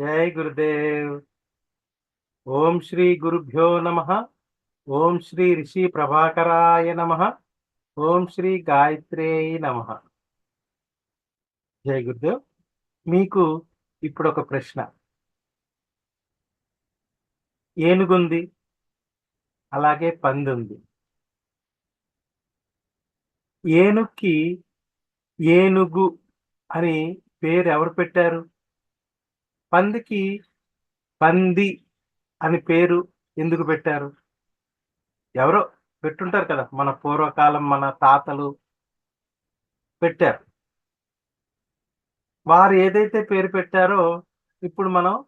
జై గురుదేవ్. ఓం శ్రీ గురుభ్యో నమ. ఓం శ్రీ రిషి ప్రభాకరాయ నమ. ఓం శ్రీ గాయత్రేయ నమ. జై గురుదేవ్. మీకు ఇప్పుడు ఒక ప్రశ్న. ఏనుగుంది? అలాగే పంది ఉంది ఏనుగుకి ఏనుగు అని పేరు ఎవరు పెట్టారు? పందికి పంది అని పేరు ఎందుకు పెట్టారు? ఎవరో పెట్టుంటారు కదా మన పూర్వకాలం మన తాతలు పెట్టారు. వారు ఏదైతే పేరు పెట్టారో ఇప్పుడు మనం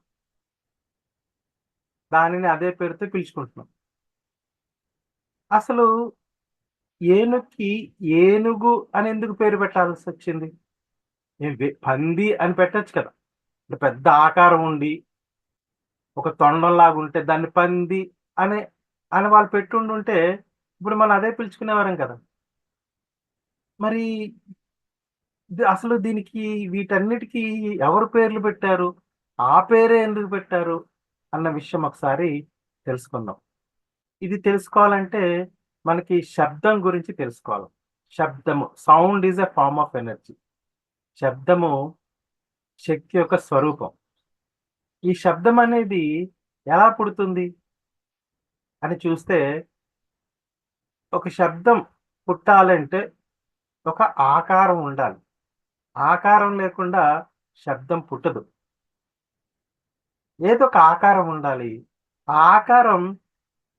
దానిని అదే పేరుతో పిలుచుకుంటున్నాం. అసలు ఏనుగుకి ఏనుగు అని ఎందుకు పేరు పెట్టాల్సి వచ్చింది పంది అని పెట్టచ్చు కదా. అంటే పెద్ద ఆకారం ఉండి ఒక తొండంలాగా ఉంటే దాన్ని పంది అనే అని వాళ్ళు పెట్టుండుంటే ఇప్పుడు మనం అదే పిలుచుకునేవారం కదా. మరి అసలు దీనికి వీటన్నిటికీ ఎవరు పేర్లు పెట్టారు? ఆ పేరే ఎందుకు పెట్టారు? అన్న విషయం ఒకసారి తెలుసుకుందాం. ఇది తెలుసుకోవాలంటే మనకి శబ్దం గురించి తెలుసుకోవాలి. శబ్దము sound is a form of energy. శబ్దము శక్తి యొక్క స్వరూపం. ఈ శబ్దం అనేది ఎలా పుడుతుంది? అని చూస్తే ఒక శబ్దం పుట్టాలంటే ఒక ఆకారం ఉండాలి. ఆకారం లేకుండా శబ్దం పుట్టదు. ఏదో ఒక ఆకారం ఉండాలి. ఆ ఆకారం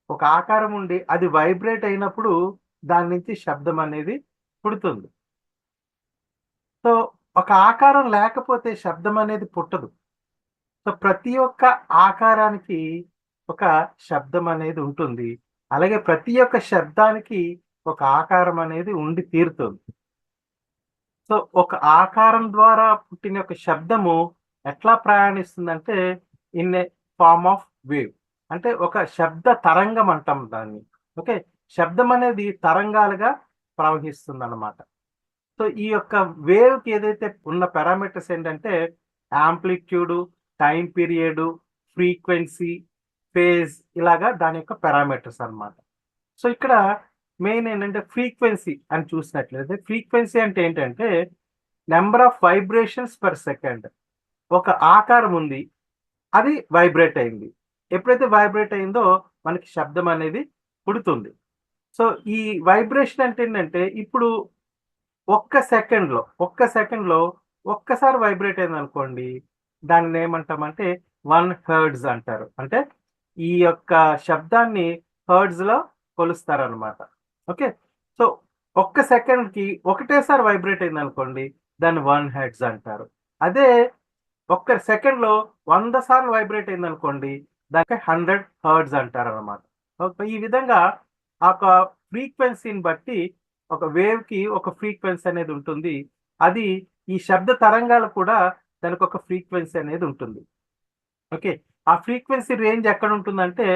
ఒక ఆకారం ఉండి అది వైబ్రేట్ అయినప్పుడు దాని నుంచి శబ్దం అనేది పుడుతుంది. సో ఒక ఆకారం లేకపోతే శబ్దం అనేది పుట్టదు. సో ప్రతి ఒక్క ఆకారానికి ఒక శబ్దం అనేది ఉంటుంది. అలాగే ప్రతి ఒక్క శబ్దానికి ఒక ఆకారం అనేది ఉండి తీరుతుంది. సో ఒక ఆకారం ద్వారా పుట్టిన ఒక శబ్దము ఎట్లా ప్రయాణిస్తుందంటే in a form of wave. అంటే ఒక శబ్ద తరంగం అంటాం దాన్ని. ఓకే? శబ్దం అనేది తరంగాలుగా ప్రవహిస్తుంది అన్నమాట సో ఈ యొక్క వేవ్కి ఏదైతే ఉన్న పారామీటర్స్ ఏంటంటే amplitude time period frequency phase ఇలాగా దాని యొక్క పారామీటర్స్ అన్నమాట. సో ఇక్కడ మెయిన్ ఏంటంటే ఫ్రీక్వెన్సీ అని చూసినట్లయితే ఫ్రీక్వెన్సీ అంటే ఏంటంటే number of vibrations per second. ఒక ఆకారం ఉంది అది వైబ్రేట్ అయింది. ఎప్పుడైతే వైబ్రేట్ అయిందో మనకి శబ్దం అనేది పుడుతుంది. సో ఈ వైబ్రేషన్ అంటే ఏంటంటే ఇప్పుడు ఒక్క సెకండ్లో ఒక్క సెకండ్లో ఒక్కసారి వైబ్రేట్ అయింది అనుకోండి దానిని ఏమంటామంటే వన్ హర్డ్స్ అంటారు. అంటే ఈ యొక్క శబ్దాన్ని హర్డ్స్లో కొలుస్తారనమాట కొలుస్తారు ఓకే? సో ఒక్క సెకండ్కి ఒకటేసారి వైబ్రేట్ అయింది అనుకోండి దాన్ని వన్ హెడ్స్ అంటారు. అదే ఒక్క సెకండ్లో వంద సార్లు వైబ్రేట్ అయింది అనుకోండి దానికి హండ్రెడ్ హర్డ్స్ అంటారు అనమాట ఈ విధంగా ఆ ఫ్రీక్వెన్సీని బట్టి ఒక వేవ్కి ఒక ఫ్రీక్వెన్సీ అనేది ఉంటుంది. అది ఈ శబ్ద తరంగాలు కూడా దానికి ఒక ఫ్రీక్వెన్సీ అనేది ఉంటుంది. ఓకే. ఆ ఫ్రీక్వెన్సీ రేంజ్ ఎక్కడ ఉంటుందంటే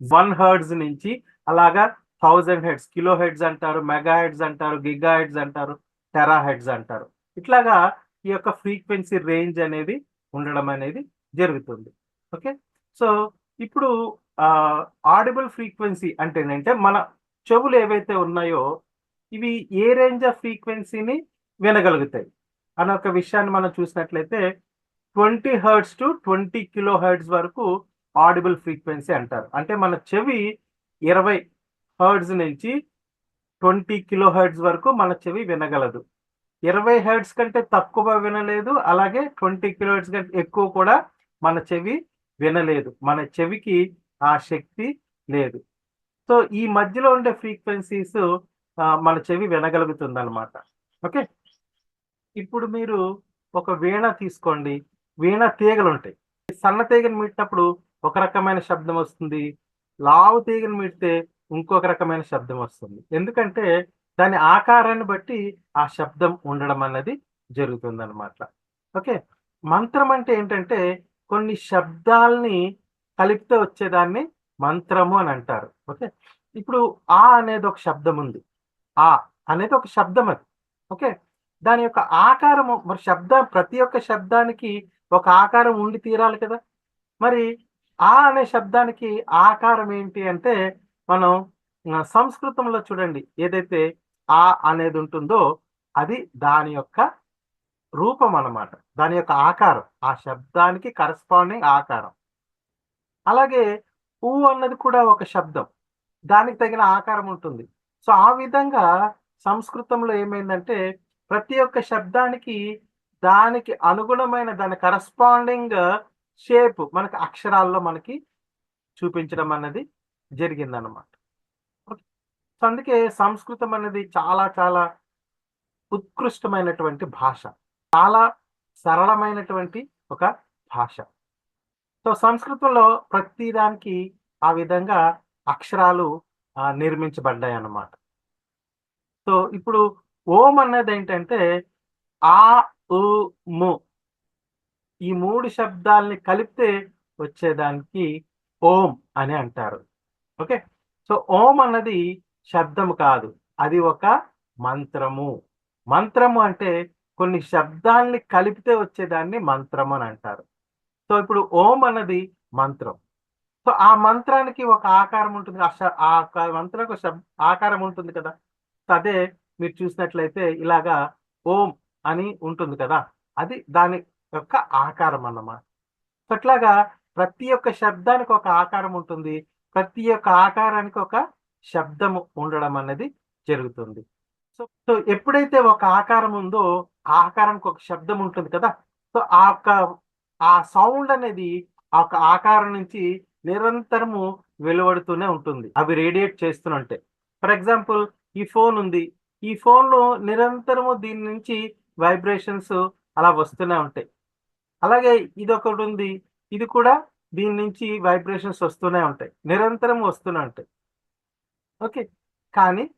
వన్ హెర్డ్స్ నుంచి అలాగా థౌజండ్ హెడ్స్ కిలో హెడ్స్ అంటారు మెగా హెడ్స్ అంటారు గిగా హెడ్స్ అంటారు టెరా హెడ్స్ అంటారు. ఇట్లాగా ఈ యొక్క ఫ్రీక్వెన్సీ రేంజ్ అనేది ఉండడం అనేది జరుగుతుంది. ఓకే. సో ఇప్పుడు ఆడిబుల్ ఫ్రీక్వెన్సీ అంటే ఏంటంటే మన చెవులు ఏవైతే ఉన్నాయో ఇవి ఏ రేంజ్ ఆఫ్ ఫ్రీక్వెన్సీని వినగలుగుతాయి? అనే ఒక విషయాన్ని మనం చూసినట్లయితే twenty hertz to twenty kilohertz వరకు ఆడిబుల్ ఫ్రీక్వెన్సీ అంటారు. అంటే మన చెవి ఇరవై హర్ట్స్ నుంచి ట్వంటీ కిలో హర్ట్స్ వరకు మన చెవి వినగలదు. ఇరవై హర్ట్స్ కంటే తక్కువ వినలేదు అలాగే ట్వంటీ కిలో హర్ట్స్ కంటే ఎక్కువ కూడా మన చెవి వినలేదు. మన చెవికి ఆ శక్తి లేదు. సో ఈ మధ్యలో ఉండే ఫ్రీక్వెన్సీస్ మన చెవి వినగలుగుతుంది అనమాట ఓకే? ఇప్పుడు మీరు ఒక వీణ తీసుకోండి. వీణ తీగలు ఉంటాయి సన్న తీగను మీటినప్పుడు ఒక రకమైన శబ్దం వస్తుంది. లావు తీగను మీటితే ఇంకొక రకమైన శబ్దం వస్తుంది. ఎందుకంటే దాని ఆకారాన్ని బట్టి ఆ శబ్దం ఉండడం అన్నది జరుగుతుంది అనమాట ఓకే? మంత్రం అంటే ఏంటంటే కొన్ని శబ్దాల్ని కలిపితే వచ్చేదాన్ని మంత్రము అని అంటారు. ఓకే? ఇప్పుడు ఆ అనేది ఒక శబ్దం ఉంది. ఆ అనేది ఒక శబ్దం అది. ఓకే? దాని యొక్క ఆకారము మరి శబ్ద ప్రతి ఒక్క శబ్దానికి ఒక ఆకారం ఉండి తీరాలి కదా? మరి ఆ అనే శబ్దానికి ఆకారం ఏంటి అంటే మనం సంస్కృతంలో చూడండి. ఏదైతే ఆ అనేది ఉంటుందో అది దాని యొక్క రూపం అన్నమాట. దాని యొక్క ఆకారం. ఆ శబ్దానికి కరస్పాండింగ్ ఆకారం. అలాగే ఊ అన్నది కూడా ఒక శబ్దం. దానికి తగిన ఆకారం ఉంటుంది. సో ఆ విధంగా సంస్కృతంలో ఏమైందంటే ప్రతి ఒక్క శబ్దానికి దానికి అనుగుణమైన దాని కరస్పాండింగ్ షేప్ మనకి అక్షరాల్లో మనకి చూపించడం అన్నది జరిగిందన్నమాట. సో అందుకే సంస్కృతం అనేది చాలా చాలా ఉత్కృష్టమైనటువంటి భాష. చాలా సరళమైనటువంటి ఒక భాష. సో సంస్కృతంలో ప్రతిదానికి ఆ విధంగా అక్షరాలు నిర్మించబడ్డాయి అన్నమాట సో ఇప్పుడు ఓం అన్నది ఏంటంటే ఆ ఉ ము. ఈ మూడు శబ్దాల్ని కలిపితే వచ్చేదానికి ఓం అని అంటారు. ఓకే? సో ఓం అన్నది శబ్దము కాదు. అది ఒక మంత్రము. మంత్రము అంటే కొన్ని శబ్దాల్ని కలిపితే వచ్చేదాన్ని మంత్రం అని అంటారు. సో ఇప్పుడు ఓం అన్నది మంత్రం. సో ఆ మంత్రానికి ఒక ఆకారం ఉంటుంది. ఆ ఆ మంత్రానికి ఒక ఆకారం ఉంటుంది కదా. సో అదే మీరు చూసినట్లయితే ఇలాగా ఓం అని ఉంటుంది కదా. అది దాని యొక్క ఆకారం అన్నమాట. సో అట్లాగా ప్రతి ఒక్క శబ్దానికి ఒక ఆకారం ఉంటుంది. ప్రతి ఒక్క ఆకారానికి ఒక శబ్దము ఉండడం అనేది జరుగుతుంది. సో సో ఎప్పుడైతే ఒక ఆకారం ఉందో ఆ ఆకారానికి ఒక శబ్దం ఉంటుంది కదా. సో ఆ యొక్క ఆ సౌండ్ అనేది ఆ యొక్క ఆకారం నుంచి నిరంతరము వెలువడుతూనే ఉంటుంది. అవి రేడియేట్ చేస్తూనే ఫర్ ఎగ్జాంపుల్ ఈ ఫోన్ ఉంది. ఈ ఫోన్లో నిరంతరము దీని నుంచి వైబ్రేషన్స్ అలా వస్తూనే ఉంటాయి. అలాగే ఇది ఒకటి ఉంది. ఇది కూడా దీని నుంచి వైబ్రేషన్స్ వస్తూనే ఉంటాయి. నిరంతరం వస్తూనే ఉంటాయి. ఓకే. కానీ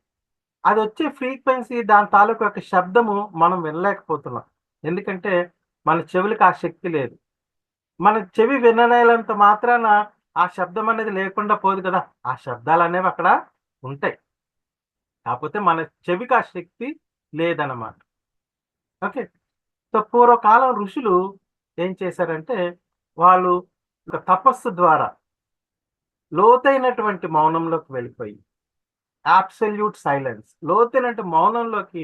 అది వచ్చే ఫ్రీక్వెన్సీ దాని తాలూకు యొక్క శబ్దము మనం వినలేకపోతున్నాం. ఎందుకంటే మన చెవులకు ఆ శక్తి లేదు. మన చెవి వినలేనంత మాత్రాన ఆ శబ్దం అనేది లేకుండా పోదు కదా. ఆ శబ్దాలు అనేవి అక్కడ ఉంటాయి. కాకపోతే మన చెవికి ఆ శక్తి లేదన్నమాట. ఓకే. సో పూర్వకాలం ఋషులు ఏం చేశారంటే వాళ్ళు ఒక తపస్సు ద్వారా లోతైనటువంటి మౌనంలోకి వెళ్ళిపోయి అబ్సల్యూట్ సైలెన్స్ లోతైనటువంటి మౌనంలోకి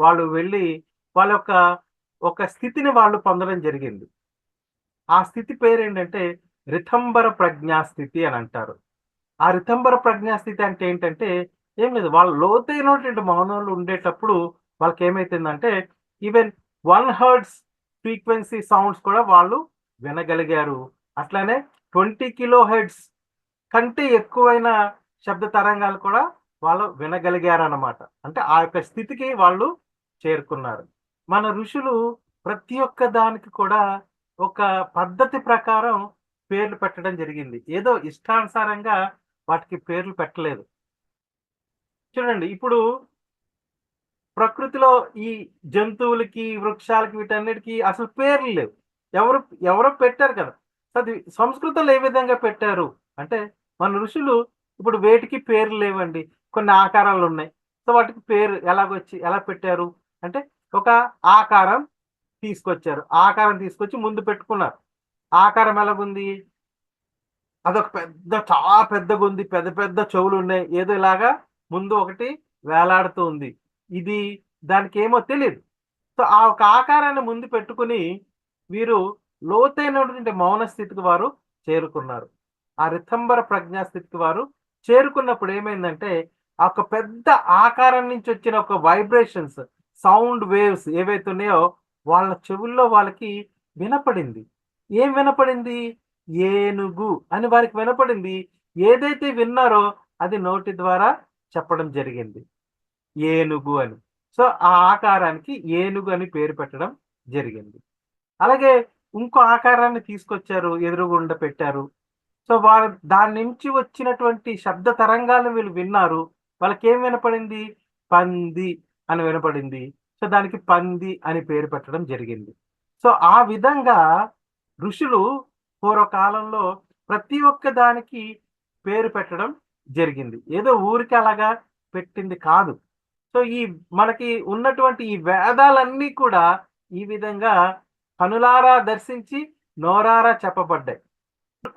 వాళ్ళు వెళ్ళి వాళ్ళ యొక్క ఒక స్థితిని వాళ్ళు పొందడం జరిగింది. ఆ స్థితి పేరు ఏంటంటే రితంబర ప్రజ్ఞా స్థితి అని అంటారు. ఆ రితంబర ప్రజ్ఞా స్థితి అంటే ఏంటంటే ఏం లేదు వాళ్ళ లోతైనటువంటి మౌనంలో ఉండేటప్పుడు వాళ్ళకి ఏమైతుందంటే even one hertz frequency sounds కూడా వాళ్ళు వినగలిగారు. అట్లానే ట్వంటీ కిలో హెడ్స్ కంటే ఎక్కువైన శబ్ద తరంగాలు కూడా వాళ్ళు వినగలిగారు అన్నమాట అంటే ఆ యొక్క స్థితికి వాళ్ళు చేరుకున్నారు. మన ఋషులు ప్రతి ఒక్క దానికి కూడా ఒక పద్ధతి ప్రకారం పేర్లు పెట్టడం జరిగింది. ఏదో ఇష్టానుసారంగా వాటికి పేర్లు పెట్టలేదు. చూడండి ఇప్పుడు ప్రకృతిలో ఈ జంతువులకి వృక్షాలకి వీటన్నిటికీ అసలు పేర్లు లేవు. ఎవరు ఎవరో పెట్టారు కదా. అది సంస్కృతంలో ఏ విధంగా పెట్టారు? అంటే మన ఋషులు ఇప్పుడు వేటికి పేర్లు లేవండి. కొన్ని ఆకారాలు ఉన్నాయి. సో వాటికి పేరు ఎలాగొచ్చి ఎలా పెట్టారు? అంటే ఒక ఆకారం తీసుకొచ్చారు. ఆకారం తీసుకొచ్చి ముందు పెట్టుకున్నారు. ఆకారం ఎలాగుంది? అదొక పెద్ద చాలా పెద్దగా ఉంది. పెద్ద పెద్ద చెవులు ఉన్నాయి. ఏదో ఇలాగా ముందు ఒకటి వేలాడుతూ ఉంది. ఇది దానికి ఏమో తెలియదు సో ఆ ఒక ఆకారాన్ని ముందు పెట్టుకుని వీరు లోతైనటువంటి మౌన స్థితికి వారు చేరుకున్నారు. ఆ రితంబర ప్రజ్ఞా స్థితికి వారు చేరుకున్నప్పుడు ఏమైందంటే ఆ ఒక పెద్ద ఆకారం నుంచి వచ్చిన ఒక వైబ్రేషన్స్ సౌండ్ వేవ్స్ ఏవైతే ఉన్నాయో వాళ్ళ చెవుల్లో వాళ్ళకి వినపడింది. ఏం వినపడింది? ఏనుగు అని వారికి వినపడింది. ఏదైతే విన్నారో అది నోటి ద్వారా చెప్పడం జరిగింది. ఏనుగు అని. సో ఆ ఆకారానికి ఏనుగు అని పేరు పెట్టడం జరిగింది. అలాగే ఇంకో ఆకారాన్ని తీసుకొచ్చారు ఎదురుగుండ పెట్టారు. సో వారు దాని నుంచి వచ్చినటువంటి శబ్ద తరంగాలను వీళ్ళు విన్నారు. వాళ్ళకి ఏం వినపడింది? పంది అని వినపడింది. సో దానికి పంది అని పేరు పెట్టడం జరిగింది. సో ఆ విధంగా ఋషులు పూర్వకాలంలో ప్రతి ఒక్క దానికి పేరు పెట్టడం జరిగింది. ఏదో ఊరికి అలాగా పెట్టింది కాదు. సో ఈ మనకి ఉన్నటువంటి ఈ వేదాలన్నీ కూడా ఈ విధంగా కనులారా దర్శించి నోరారా చెప్పబడ్డాయి.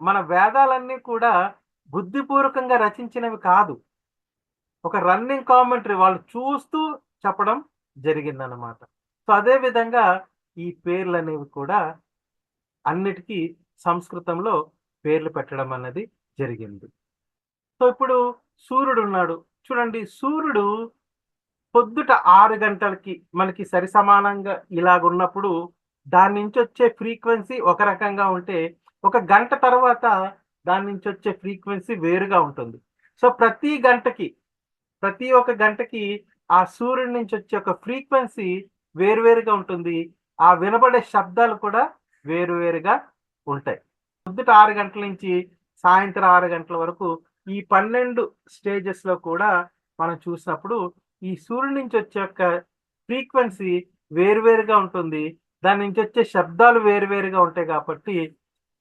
మన వేదాలన్నీ కూడా బుద్ధిపూర్వకంగా రచించినవి కాదు. ఒక రన్నింగ్ కామెంటరీ వాళ్ళు చూస్తూ చెప్పడం జరిగిందన్నమాట. సో అదే విధంగా ఈ పేర్లు అనేవి కూడా అన్నిటికీ సంస్కృతంలో పేర్లు పెట్టడం అన్నది జరిగింది. సో ఇప్పుడు సూర్యుడు ఉన్నాడు. చూడండి సూర్యుడు పొద్దుట ఆరు గంటలకి మనకి సరి సమానంగా ఇలాగున్నప్పుడు దాని నుంచి వచ్చే ఫ్రీక్వెన్సీ ఒక రకంగా ఉంటే ఒక గంట తర్వాత దాని నుంచి వచ్చే ఫ్రీక్వెన్సీ వేరుగా ఉంటుంది. సో ప్రతి గంటకి ప్రతి ఒక్క గంటకి ఆ సూర్యుడి నుంచి వచ్చే ఒక ఫ్రీక్వెన్సీ వేరువేరుగా ఉంటుంది. ఆ వినబడే శబ్దాలు కూడా వేరువేరుగా ఉంటాయి. పొద్దుట ఆరు గంటల నుంచి సాయంత్రం ఆరు గంటల వరకు ఈ పన్నెండు స్టేజెస్లో కూడా మనం చూసినప్పుడు ఈ సూర్యుడి నుంచి వచ్చే యొక్క ఫ్రీక్వెన్సీ వేరువేరుగా ఉంటుంది. దాని నుంచి వచ్చే శబ్దాలు వేరువేరుగా ఉంటాయి కాబట్టి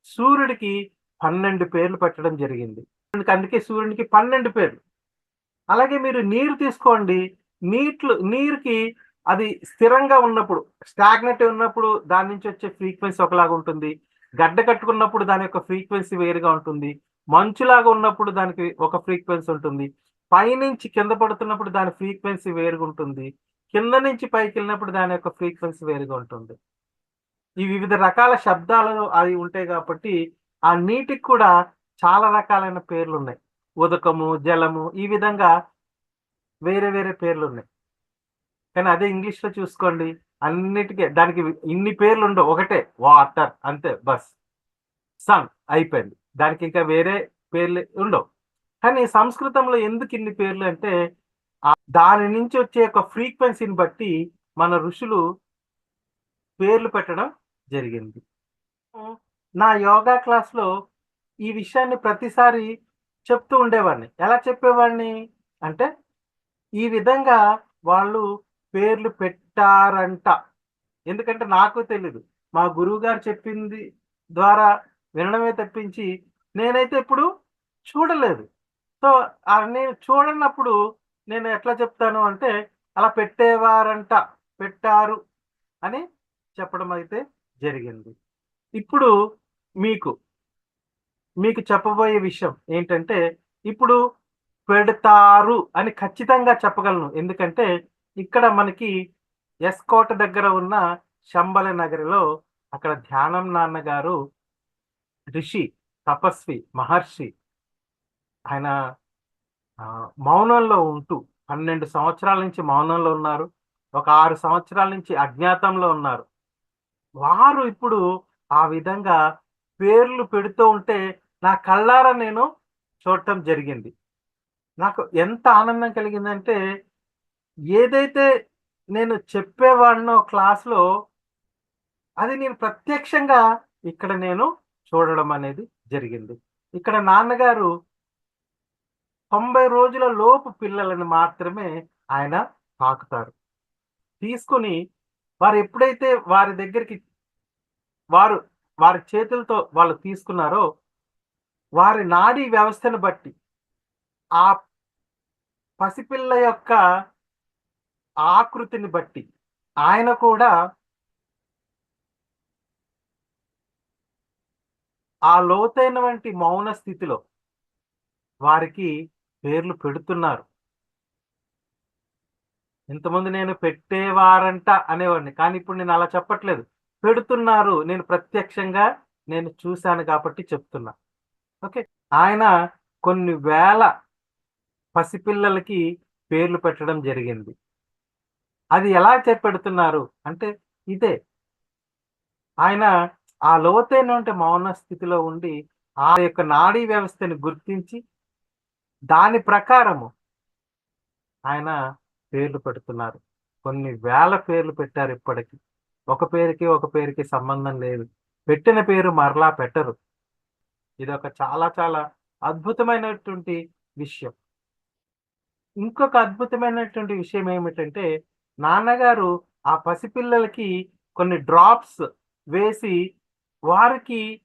సూర్యుడికి పన్నెండు పేర్లు పెట్టడం జరిగింది. అందుకే సూర్యునికి పన్నెండు పేర్లు. అలాగే మీరు నీరు తీసుకోండి. నీట్లు నీరుకి అది స్థిరంగా ఉన్నప్పుడు స్టాగ్నెట్ ఉన్నప్పుడు దాని నుంచి వచ్చే ఫ్రీక్వెన్సీ ఒకలాగా ఉంటుంది. గడ్డ కట్టుకున్నప్పుడు దాని యొక్క ఫ్రీక్వెన్సీ వేరుగా ఉంటుంది. మంచులాగా ఉన్నప్పుడు దానికి ఒక ఫ్రీక్వెన్సీ ఉంటుంది. పైనుంచి కింద పడుతున్నప్పుడు దాని ఫ్రీక్వెన్సీ వేరుగా ఉంటుంది. కింద నుంచి పైకి వెళ్ళినప్పుడు దాని యొక్క ఫ్రీక్వెన్సీ వేరుగా ఉంటుంది. ఈ వివిధ రకాల శబ్దాలు అవి ఉంటాయి కాబట్టి ఆ నీటికి కూడా చాలా రకాలైన పేర్లు ఉన్నాయి ఉదకము జలము ఈ విధంగా వేరే వేరే పేర్లు ఉన్నాయి కానీ అదే ఇంగ్లీష్లో చూసుకోండి. అన్నిటికీ దానికి ఇన్ని పేర్లు ఉండవు. ఒకటే వాటర్ అంతే బస్. సన్ అయిపోయింది. దానికి ఇంకా వేరే పేర్లు ఉండవు. కానీ సంస్కృతంలో ఎందుకు ఇన్ని పేర్లు అంటే దాని నుంచి వచ్చే ఒక ఫ్రీక్వెన్సీని బట్టి మన ఋషులు పేర్లు పెట్టడం జరిగింది. నా యోగా క్లాస్లో ఈ విషయాన్ని ప్రతిసారి చెప్తూ ఉండేవాడిని. ఎలా చెప్పేవాడిని అంటే ఈ విధంగా వాళ్ళు పేర్లు పెట్టారంట. ఎందుకంటే నాకు తెలీదు. మా గురువు గారు చెప్పింది ద్వారా వినడమే తప్పించి నేనైతే ఇప్పుడు చూడలేదు. సో నేను చూడనప్పుడు నేను ఎట్లా చెప్తాను అంటే అలా పెట్టేవారంట పెట్టారు అని చెప్పడం అయితే జరిగింది. ఇప్పుడు మీకు మీకు చెప్పబోయే విషయం ఏంటంటే ఇప్పుడు పెడతారు అని ఖచ్చితంగా చెప్పగలను. ఎందుకంటే ఇక్కడ మనకి ఎస్కోట దగ్గర ఉన్న శంబల నగరిలో అక్కడ ధ్యానం నాన్నగారు ఋషి తపస్వి మహర్షి ఆయన మౌనంలో ఉంటూ పన్నెండు సంవత్సరాల నుంచి మౌనంలో ఉన్నారు. ఒక ఆరు సంవత్సరాల నుంచి అజ్ఞాతంలో ఉన్నారు. వారు ఇప్పుడు ఆ విధంగా పేర్లు పెడుతూ ఉంటే నా కళ్ళారా నేను చూడటం జరిగింది. నాకు ఎంత ఆనందం కలిగిందంటే ఏదైతే నేను చెప్పేవాడినో క్లాస్లో అది నేను ప్రత్యక్షంగా ఇక్కడ నేను చూడడం అనేది జరిగింది. ఇక్కడ నాన్నగారు తొంభై రోజుల లోపు పిల్లలను మాత్రమే ఆయన తాకుతారు. తీసుకుని వారు ఎప్పుడైతే వారి దగ్గరికి వారు వారి చేతులతో వాళ్ళు తీసుకున్నారో వారి నాడీ వ్యవస్థను బట్టి ఆ పసిపిల్ల యొక్క ఆకృతిని బట్టి ఆయన కూడా ఆ లోతైన వంటి మౌన స్థితిలో వారికి పేర్లు పెడుతున్నారు. ఇంతమంది నేను పెట్టేవారంట అనేవాడిని కానీ ఇప్పుడు నేను అలా చెప్పట్లేదు. పెడుతున్నారు నేను ప్రత్యక్షంగా నేను చూశాను కాబట్టి చెప్తున్నా. ఓకే? ఆయన కొన్ని వేల పసిపిల్లలకి పేర్లు పెట్టడం జరిగింది. అది ఎలా చెప్పెడుతున్నారు అంటే ఇదే. ఆయన ఆ లోతైన మౌన స్థితిలో ఉండి ఆ యొక్క నాడీ వ్యవస్థని గుర్తించి దాని ప్రకారము ఆయన పేర్లు పెడుతున్నారు. కొన్ని వేల పేర్లు పెట్టారు ఇప్పటికి. ఒక పేరుకి ఒక పేరుకి సంబంధం లేదు. పెట్టిన పేరు మరలా పెట్టరు. ఇది ఒక చాలా చాలా అద్భుతమైనటువంటి విషయం. ఇంకొక అద్భుతమైనటువంటి విషయం ఏమిటంటే నాన్నగారు ఆ పసిపిల్లలకి కొన్ని డ్రాప్స్ వేసి వారికి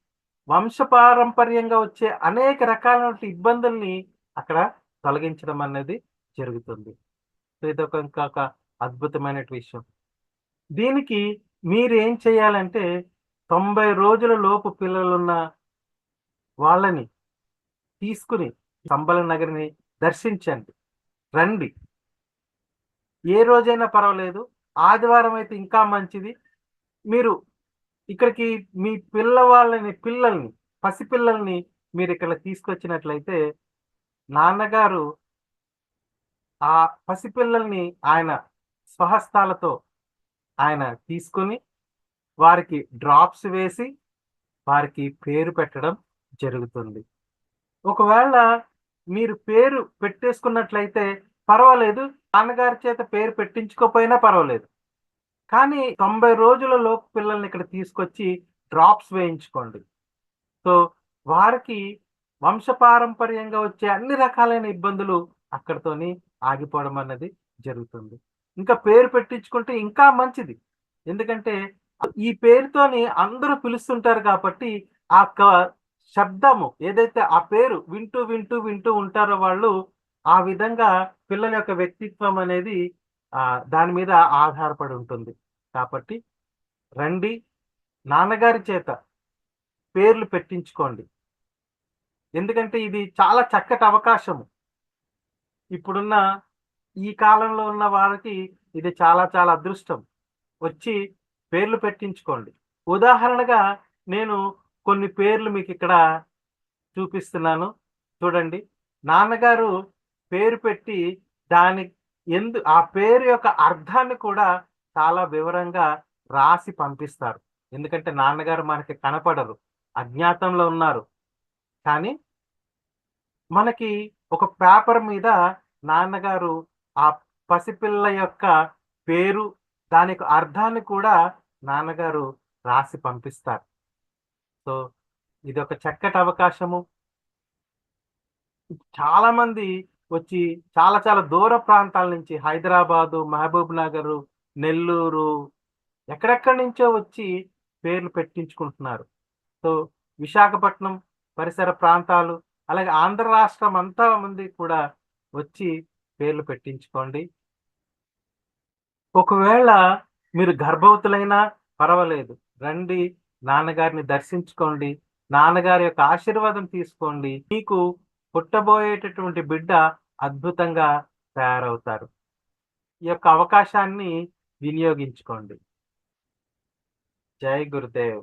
వంశపారంపర్యంగా వచ్చే అనేక రకాలైన ఇబ్బందుల్ని అక్కడ తొలగించడం అనేది జరుగుతుంది. ఇది ఒక ఇంకొక అద్భుతమైన విషయం. దీనికి మీరు ఏం చేయాలంటే తొంభై రోజుల లోపు పిల్లలున్న వాళ్ళని తీసుకుని సంబల నగరిని దర్శించండి. రండి. ఏ రోజైనా పర్వాలేదు. ఆదివారం అయితే ఇంకా మంచిది. మీరు ఇక్కడికి మీ పిల్లవాళ్ళని పిల్లల్ని పసిపిల్లల్ని మీరు ఇక్కడ తీసుకొచ్చినట్లయితే నాన్నగారు ఆ పసిపిల్లల్ని ఆయన స్వహస్తాలతో ఆయన తీసుకొని వారికి డ్రాప్స్ వేసి వారికి పేరు పెట్టడం జరుగుతుంది. ఒకవేళ మీరు పేరు పెట్టేసుకున్నట్లయితే పర్వాలేదు. నాన్నగారి చేత పేరు పెట్టించుకోపోయినా పర్వాలేదు. కానీ తొంభై రోజులలోపు పిల్లల్ని ఇక్కడ తీసుకొచ్చి డ్రాప్స్ వేయించుకోండి. సో వారికి వంశపారంపర్యంగా వచ్చే అన్ని రకాలైన ఇబ్బందులు అక్కడితోని ఆగిపోవడం అన్నది జరుగుతుంది. ఇంకా పేరు పెట్టించుకుంటే ఇంకా మంచిది. ఎందుకంటే ఈ పేరుతోని అందరూ పిలుస్తుంటారు కాబట్టి ఆ క- శబ్దము ఏదైతే ఆ పేరు వింటూ వింటూ వింటూ ఉంటారో వాళ్ళు ఆ విధంగా పిల్లల యొక్క వ్యక్తిత్వం అనేది ఆ దాని మీద ఆధారపడి ఉంటుంది. కాబట్టి రండి నాన్నగారి చేత పేర్లు పెట్టించుకోండి. ఎందుకంటే ఇది చాలా చక్కటి అవకాశము. ఇప్పుడున్న ఈ కాలంలో ఉన్న వారికి ఇది చాలా చాలా అదృష్టం. వచ్చి పేర్లు పెట్టించుకోండి. ఉదాహరణగా నేను కొన్ని పేర్లు మీకు ఇక్కడ చూపిస్తున్నాను. చూడండి నాన్నగారు పేరు పెట్టి దాని ఎందు ఆ పేరు యొక్క అర్థాన్ని కూడా చాలా వివరంగా రాసి పంపిస్తారు. ఎందుకంటే నాన్నగారు మనకి కనపడరు అజ్ఞాతంలో ఉన్నారు. కానీ మనకి ఒక పేపర్ మీద నాన్నగారు ఆ పసిపిల్ల యొక్క పేరు దానికి అర్థాన్ని కూడా నాన్నగారు రాసి పంపిస్తారు. సో ఇది ఒక చక్కటి అవకాశము. చాలా మంది వచ్చి చాలా చాలా దూర ప్రాంతాల నుంచి హైదరాబాదు మహబూబ్ నగర్ నెల్లూరు ఎక్కడెక్కడి నుంచో వచ్చి పేర్లు పెట్టించుకుంటున్నారు. సో విశాఖపట్నం పరిసర ప్రాంతాలు అలాగే ఆంధ్ర రాష్ట్రం అంతా మంది కూడా వచ్చి పేర్లు పెట్టించుకోండి. ఒకవేళ మీరు గర్భవతులైనా పర్వాలేదు రండి నాన్నగారిని దర్శించుకోండి నాన్నగారి యొక్క ఆశీర్వాదం తీసుకోండి మీకు పుట్టబోయేటటువంటి బిడ్డ అద్భుతంగా తయారవుతారు. ఈ యొక్క అవకాశాన్ని వినియోగించుకోండి. జై గురుదేవ్.